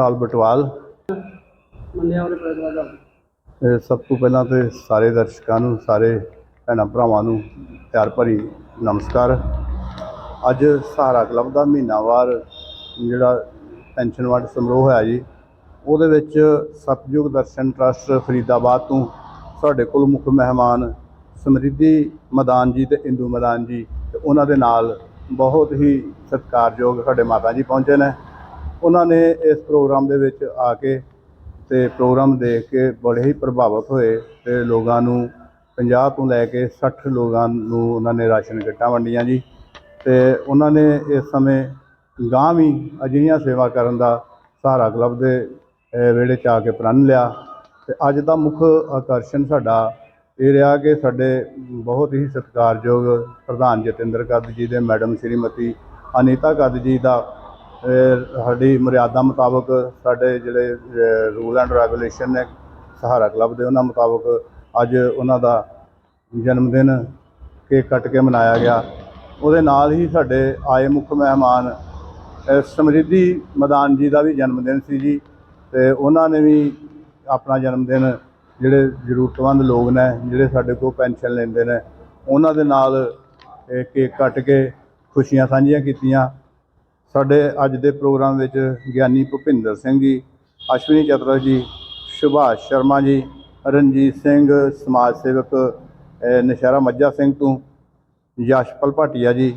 ਲਾਲ ਬਟਵਾਲ। ਮੰਨਿਆ ਉਹਦੇ ਪੈਦਾ ਦਾ ਇਹ ਸਭ ਤੋਂ ਪਹਿਲਾਂ ਤੇ ਸਾਰੇ ਦਰਸ਼ਕਾਂ ਨੂੰ ਸਾਰੇ ਭੈਣਾਂ ਭਰਾਵਾਂ ਨੂੰ ਪਿਆਰ ਭਰੀ ਨਮਸਕਾਰ। ਅੱਜ ਸਹਾਰਾ ਕਲੱਬ ਦਾ ਮਹੀਨਾਵਾਰ ਜਿਹੜਾ ਪੈਨਸ਼ਨ ਵੰਡ ਸਮਾਰੋਹ ਹੋਇਆ ਜੀ ਉਹਦੇ ਵਿੱਚ ਸਤਿਯੁਗ ਦਰਸ਼ਨ ਟਰਸਟ ਫਰੀਦਾਬਾਦ ਤੋਂ ਸਾਡੇ ਕੋਲ ਮੁੱਖ ਮਹਿਮਾਨ ਸਮਰਿੱਧੀ ਮਦਾਨ ਜੀ ਤੇ ਇੰਦੂ ਮਦਾਨ ਜੀ ਤੇ ਉਹਨਾਂ ਦੇ ਨਾਲ ਬਹੁਤ ਹੀ ਸਤਿਕਾਰਯੋਗ ਸਾਡੇ ਮਾਤਾ ਜੀ ਪਹੁੰਚੇ ਨੇ। ਉਹਨਾਂ ਨੇ ਇਸ ਪ੍ਰੋਗਰਾਮ ਦੇ ਵਿੱਚ ਆ ਕੇ ਤੇ ਪ੍ਰੋਗਰਾਮ ਦੇਖ ਕੇ ਬੜੇ ਹੀ ਪ੍ਰਭਾਵਿਤ ਹੋਏ ਤੇ ਲੋਕਾਂ ਨੂੰ 50 ਤੋਂ ਲੈ ਕੇ 60 ਲੋਕਾਂ ਨੂੰ ਉਹਨਾਂ ਨੇ ਰਾਸ਼ਨ ਕਿੱਟਾਂ ਵੰਡੀਆਂ ਜੀ। ਤੇ ਉਹਨਾਂ ਨੇ ਇਸ ਸਮੇਂ ਗਾਂ ਵੀ ਅਜਿਹੀਆਂ ਸੇਵਾ ਕਰਨ ਦਾ ਸਹਾਰਾ ਕਲੱਬ ਦੇ ਅਹ, ਵਿਹੜੇ ਚ ਆ ਕੇ ਪ੍ਰਣ ਲਿਆ। ਤੇ ਅੱਜ ਦਾ ਮੁੱਖ ਆਕਰਸ਼ਣ ਸਾਡਾ ਇਹ ਰਿਹਾ ਕਿ ਸਾਡੇ ਬਹੁਤ ਹੀ ਸਤਿਕਾਰਯੋਗ ਪ੍ਰਧਾਨ ਜਤਿੰਦਰ ਕੱਦ ਜੀ ਦੇ ਮੈਡਮ ਸ਼੍ਰੀਮਤੀ ਅਨੀਤਾ ਕੱਦ ਜੀ ਦਾ ਸਾਡੀ ਮਰਿਆਦਾ ਮੁਤਾਬਕ ਸਾਡੇ ਜਿਹੜੇ ਰੂਲ ਐਂਡ ਰੈਗੂਲੇਸ਼ਨ ਨੇ ਸਹਾਰਾ ਕਲੱਬ ਦੇ ਉਹਨਾਂ ਮੁਤਾਬਕ ਅੱਜ ਉਹਨਾਂ ਦਾ ਜਨਮ ਦਿਨ ਕੇਕ ਕੱਟ ਕੇ ਮਨਾਇਆ ਗਿਆ। ਉਹਦੇ ਨਾਲ ਹੀ ਸਾਡੇ ਆਏ ਮੁੱਖ ਮਹਿਮਾਨ ਸਮਰਿੱਧੀ ਮਦਾਨ ਜੀ ਦਾ ਵੀ ਜਨਮ ਦਿਨ ਸੀ ਜੀ। ਤੇ ਉਹਨਾਂ ਨੇ ਵੀ ਆਪਣਾ ਜਨਮ ਦਿਨ ਜਿਹੜੇ ਜ਼ਰੂਰਤਮੰਦ ਲੋਕ ਨੇ, ਜਿਹੜੇ ਸਾਡੇ ਕੋਲ ਪੈਨਸ਼ਨ ਲੈਂਦੇ ਨੇ, ਉਹਨਾਂ ਦੇ ਨਾਲ ਕੇਕ ਕੱਟ ਕੇ ਖੁਸ਼ੀਆਂ ਸਾਂਝੀਆਂ ਕੀਤੀਆਂ। ਸਾਡੇ ਅੱਜ ਦੇ ਪ੍ਰੋਗਰਾਮ ਵਿੱਚ ਗਿਆਨੀ ਭੁਪਿੰਦਰ ਸਿੰਘ ਜੀ, ਅਸ਼ਵਨੀ ਚਤਰਾ ਜੀ, ਸੁਭਾਸ਼ ਸ਼ਰਮਾ ਜੀ, ਰਣਜੀਤ ਸਿੰਘ ਸਮਾਜ ਸੇਵਕ ਨਸ਼ਹਿਰਾ ਮੱਝਾ ਸਿੰਘ ਤੋਂ, ਯਸ਼ਪਲ ਭਾਟੀਆ ਜੀ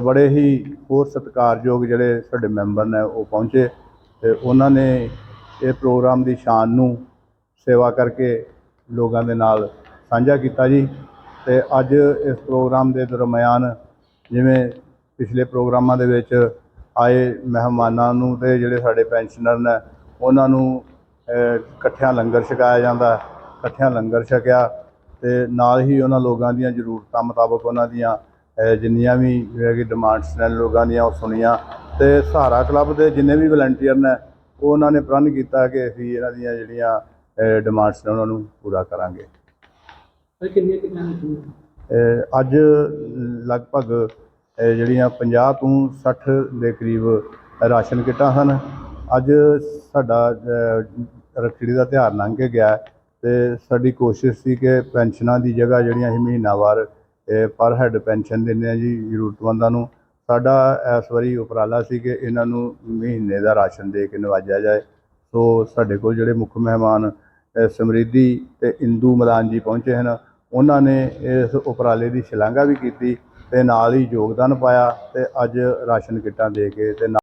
ਬੜੇ ਹੀ ਹੋਰ ਸਤਿਕਾਰਯੋਗ ਜਿਹੜੇ ਸਾਡੇ ਮੈਂਬਰ ਨੇ ਉਹ ਪਹੁੰਚੇ ਤੇ ਉਹਨਾਂ ਨੇ ਇਹ ਪ੍ਰੋਗਰਾਮ ਦੀ ਸ਼ਾਨ ਨੂੰ ਸੇਵਾ ਕਰਕੇ ਲੋਕਾਂ ਦੇ ਨਾਲ ਸਾਂਝਾ ਕੀਤਾ ਜੀ ਤੇ ਅੱਜ ਇਸ ਪ੍ਰੋਗਰਾਮ ਦੇ ਦਰਮਿਆਨ ਜਿਵੇਂ ਪਿਛਲੇ ਪ੍ਰੋਗਰਾਮਾਂ ਦੇ ਵਿੱਚ ਆਏ ਮਹਿਮਾਨਾਂ ਨੂੰ ਤੇ ਜਿਹੜੇ ਸਾਡੇ ਪੈਨਸ਼ਨਰ ਨੇ ਉਹਨਾਂ ਨੂੰ ਇਕੱਠਿਆਂ ਲੰਗਰ ਛਕਾਇਆ ਜਾਂਦਾ ਇਕੱਠਿਆਂ ਲੰਗਰ ਛਕਿਆ ਤੇ ਨਾਲ ਹੀ ਉਹਨਾਂ ਲੋਕਾਂ ਦੀਆਂ ਜ਼ਰੂਰਤਾਂ ਮੁਤਾਬਕ ਉਹਨਾਂ ਦੀਆਂ ਜਿੰਨੀਆਂ ਵੀ ਕਿ ਡਿਮਾਂਡਸ ਨੇ ਲੋਕਾਂ ਦੀਆਂ ਉਹ ਸੁਣੀਆਂ ਤੇ ਸਹਾਰਾ ਕਲੱਬ ਦੇ ਜਿੰਨੇ ਵੀ ਵਲੰਟੀਅਰ ਨੇ ਉਹ ਉਹਨਾਂ ਨੇ ਪ੍ਰਣ ਕੀਤਾ ਕਿ ਅਸੀਂ ਇਹਨਾਂ ਦੀਆਂ ਜਿਹੜੀਆਂ ਡਿਮਾਂਡਸ ਨੇ ਉਹਨਾਂ ਨੂੰ ਪੂਰਾ ਕਰਾਂਗੇ। ਕਿੰਨੀਆਂ ਕਿੰਨੀਆਂ ਅੱਜ ਲਗਭਗ ਜਿਹੜੀਆਂ 50 ਤੋਂ 60 ਦੇ ਕਰੀਬ ਰਾਸ਼ਨ ਕਿੱਟਾਂ ਹਨ। ਅੱਜ ਸਾਡਾ ਰੱਖੜੀ ਦਾ ਤਿਉਹਾਰ ਲੰਘ ਕੇ ਗਿਆ ਤੇ ਸਾਡੀ ਕੋਸ਼ਿਸ਼ ਸੀ ਕਿ ਪੈਨਸ਼ਨਾਂ ਦੀ ਜਗ੍ਹਾ ਜਿਹੜੀਆਂ ਅਸੀਂ ਮਹੀਨਾਵਾਰ ਅਹ, ਪਰ ਹੈੱਡ ਪੈਨਸ਼ਨ ਦਿੰਦੇ ਹਾਂ ਜੀ ਜ਼ਰੂਰਤਮੰਦਾਂ ਨੂੰ। ਸਾਡਾ ਇਸ ਵਾਰੀ ਉਪਰਾਲਾ ਸੀ ਕਿ ਇਹਨਾਂ ਨੂੰ ਮਹੀਨੇ ਦਾ ਰਾਸ਼ਨ ਦੇ ਕੇ ਨਵਾਜਿਆ ਜਾਏ। ਸੋ ਸਾਡੇ ਕੋਲ ਜਿਹੜੇ ਮੁੱਖ ਮਹਿਮਾਨ ਅਹ, ਸਮਰਿੱਧੀ ਤੇ ਇੰਦੂ ਮਦਾਨ ਜੀ ਪਹੁੰਚੇ ਹਨ ਉਹਨਾਂ ਨੇ ਇਸ ਉਪਰਾਲੇ ਦੀ ਸ਼ਲਾਘਾ ਵੀ ਕੀਤੀ। ਤੇ ਨਾਲ ਹੀ ਯੋਗਦਾਨ ਪਾਇਆ ਤੇ ਅੱਜ ਰਾਸ਼ਨ ਕਿੱਟਾਂ ਦੇ ਕੇ ਤੇ ਨਾਲ